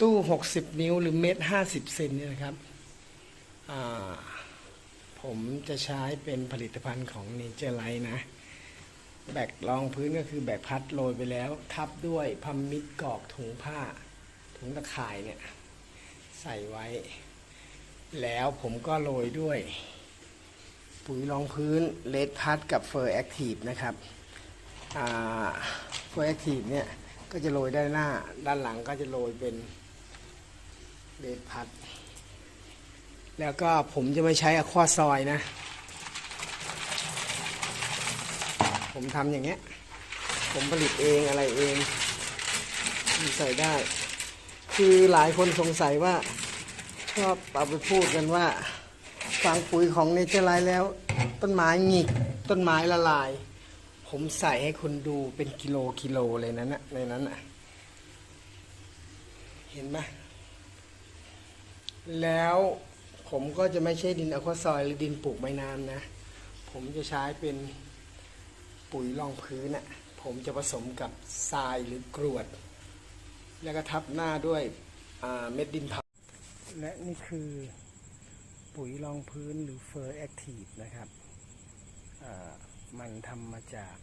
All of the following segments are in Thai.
ตู้ 60 นิ้วหรือเมตร50 เซนเนี่ยนะครับ ผมจะใช้เป็นผลิตภัณฑ์ของเนเจอร์ไลท์นะ แบกรองพื้นก็คือแบกพัดโรยไปแล้ว ทับด้วยพัมมิดกรอกถุงผ้า ถุงตะข่ายเนี่ย ใส่ไว้ แล้วผมก็โรยด้วย ปุ๋ยรองพื้นเลดพัดกับเฟอร์แอคทีฟนะครับเฟอร์แอคทีฟเนี่ยก็จะโรยด้านหน้า ด้านหลังก็จะโรยเป็น เลดพัด แล้วก็ผมจะไม่ใช้อะควาซอยนะ ผมทำอย่างเงี้ย ผมผลิตเองอะไรเองใส่ได้ คือหลายคนสงสัยว่า ชอบเอาไปพูดกันว่าฝังปุ๋ยของเนเจอร์ไลท์แล้ว ต้นไม้หงิกต้นไม้ละลาย ผมใส่ให้คุณดูเป็นกิโลกิโลเลยนั้นนะในนั้นนะเห็นไหม แล้วผมก็จะไม่ใช่ดินอะควาซอยหรือดินปลูกไม้น้ำนะ ผมจะใช้เป็นปุ๋ยรองพื้นน่ะผมจะผสมกับทรายหรือกรวด แล้วก็ทับหน้าด้วยเม็ดดินเผาและนี่คือปุ๋ยรองพื้นหรือเฟอร์แอคทีฟนะครับ มันทำมาจาก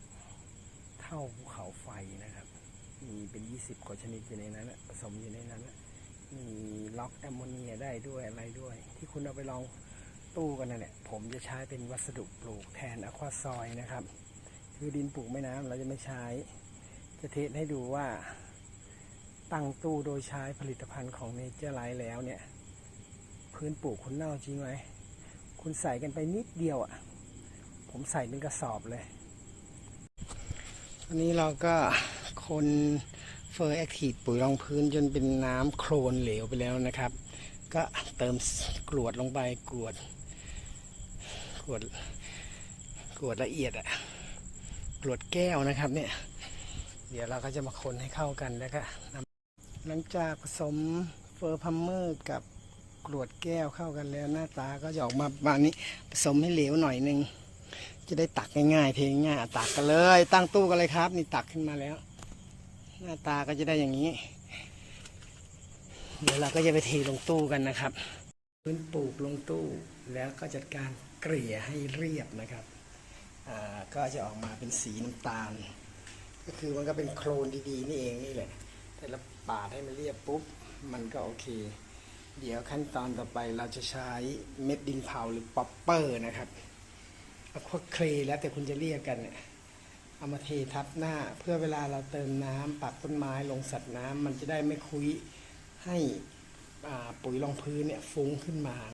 เท่าภูเขาไฟนะครับ มีเป็น 20 กว่าชนิดอยู่ในนั้นผสมอยู่ในนั้นนะมี ล็อกแอมโมเนียได้ด้วยอะไรด้วย ที่คุณเอาไปลองตู้กันนั่นแหละผมจะใช้เป็นวัสดุปลูกแทนอะควาซอยนะครับ คือดินปลูกไม่น้ำเราจะไม่ใช้ จะเทสให้ดูว่า ตั้งตู้โดยใช้ผลิตภัณฑ์ของเนเจอร์ไลท์แล้วเนี่ย พื้นปลูกคุณเน่าจริงไหมคุณใส่กันไปนิดเดียวอะ่ะ ผมใส่เป็นกระสอบเลยอันนี้เราก็คน เฟอร์แอคทีฟปุ๋ยรองพื้นจนเป็นน้ำโคลนเหลวไปแล้วนะครับ ก็เติมกรวดลงไปกรวดกรวดกรวดละเอียดอะกรวดแก้วนะครับเนี่ย เดี๋ยวเราก็จะมาคนให้เข้ากันแล้วก็นำหลังจากผสมเฟอร์พัมเมอร์กับกรวดแก้วเข้ากันแล้วหน้าตาก็จะออกมาประมาณนี้ผสมให้เหลวหน่อยหนึงจะได้ตักง่ายๆเทง่ายตักกันเลย ตั้งตู้กันเลยครับ นี่ตักขึ้นมาแล้ว หน้าตาก็จะได้อย่างนี้ เดี๋ยวเราก็จะไปเทลงตู้กันนะครับ พื้นปลูกลงตู้แล้วก็จัดการเกลี่ยให้เรียบนะครับก็จะออกมาเป็นสีน้ำตาล ก็คือมันก็เป็นโครนดีๆนี่เองนี่แหละแต่เราปาดให้มันเรียบปุ๊บมันก็โอเค เดี๋ยวขั้นตอนต่อไปเราจะใช้เม็ดดินเผาหรือป๊อปเปอร์นะครับเอาพวกเคลแล้วแต่คุณจะเรียกกันเนี่ย เอามาเททับหน้า เพื่อเวลาเราเติมน้ำปักต้นไม้ลงสัตว์น้ำมันจะได้ไม่คุยให้ปุ๋ยรองพื้นเนี่ยฟุ้งขึ้นมา